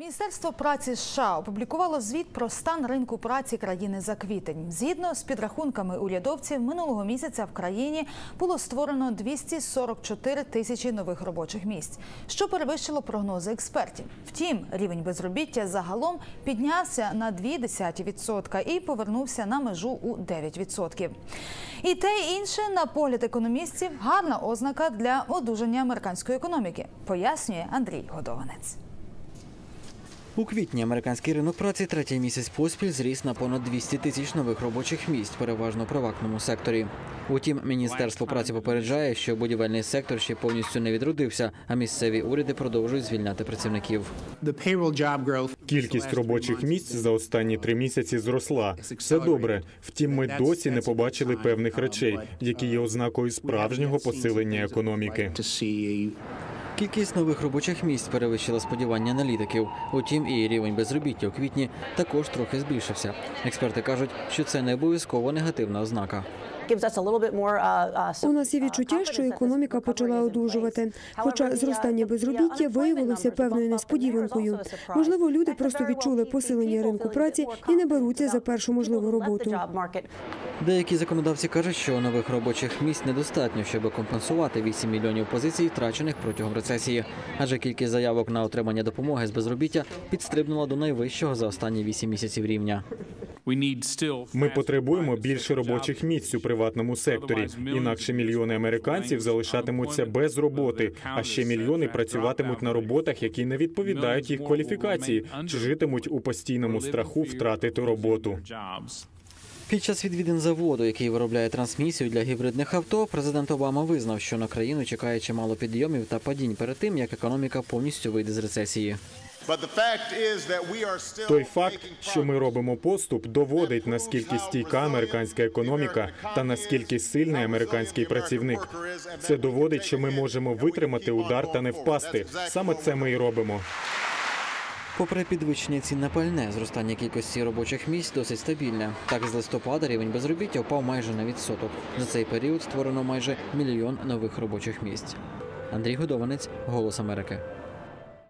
Міністерство праці США опублікувало звіт про стан ринку праці країни за квітень. Згідно з підрахунками урядовців, минулого місяця в країні було створено 244 тисячі нових робочих місць, що перевищило прогнози експертів. Втім, рівень безробіття загалом піднявся на 0,2% і повернувся на межу у 9%. І те і інше, на погляд економістів, гарна ознака для одужання американської економіки, пояснює Андрій Годованець. У квітні американський ринок праці третій місяць поспіль зріс на понад 200 тисяч нових робочих місць, переважно у приватному секторі. Утім, міністерство праці попереджає, що будівельний сектор ще повністю не відродився, а місцеві уряди продовжують звільняти працівників. Кількість робочих місць за останні три місяці зросла. Все добре. Втім, ми досі не побачили певних речей, які є ознакою справжнього посилення економіки. Кількість нових робочих місць перевищила сподівання аналітиків. Утім, і рівень безробіття у квітні також трохи збільшився. Експерти кажуть, що це не обов'язково негативна ознака. У нас є відчуття, що економіка почала одужувати. Хоча зростання безробіття виявилося певною несподіванкою. Можливо, люди просто відчули посилення ринку праці і не беруться за першу можливу роботу. Деякі законодавці кажуть, що нових робочих місць недостатньо, щоб компенсувати 8 мільйонів позицій, втрачених протягом рецесії. Адже кількість заявок на отримання допомоги з безробіття підстрибнула до найвищого за останні 8 місяців рівня. Ми потребуємо більше робочих місць у приватному секторі. Інакше мільйони американців залишатимуться без роботи, а ще мільйони працюватимуть на роботах, які не відповідають їх кваліфікації, чи житимуть у постійному страху втратити роботу. Під час відвідин заводу, який виробляє трансмісію для гібридних авто, президент Обама визнав, що на країну чекає чимало підйомів та падінь перед тим, як економіка повністю вийде з рецесії. Той факт, що ми робимо поступ, доводить наскільки стійка американська економіка та наскільки сильний американський працівник. Це доводить, що ми можемо витримати удар та не впасти. Саме це ми і робимо. Попри підвищення цін на пальне, зростання кількості робочих місць досить стабільне. Так, з листопада рівень безробіття впав майже на відсоток. За цей період створено майже мільйон нових робочих місць. Андрій Годованець, Голос Америки.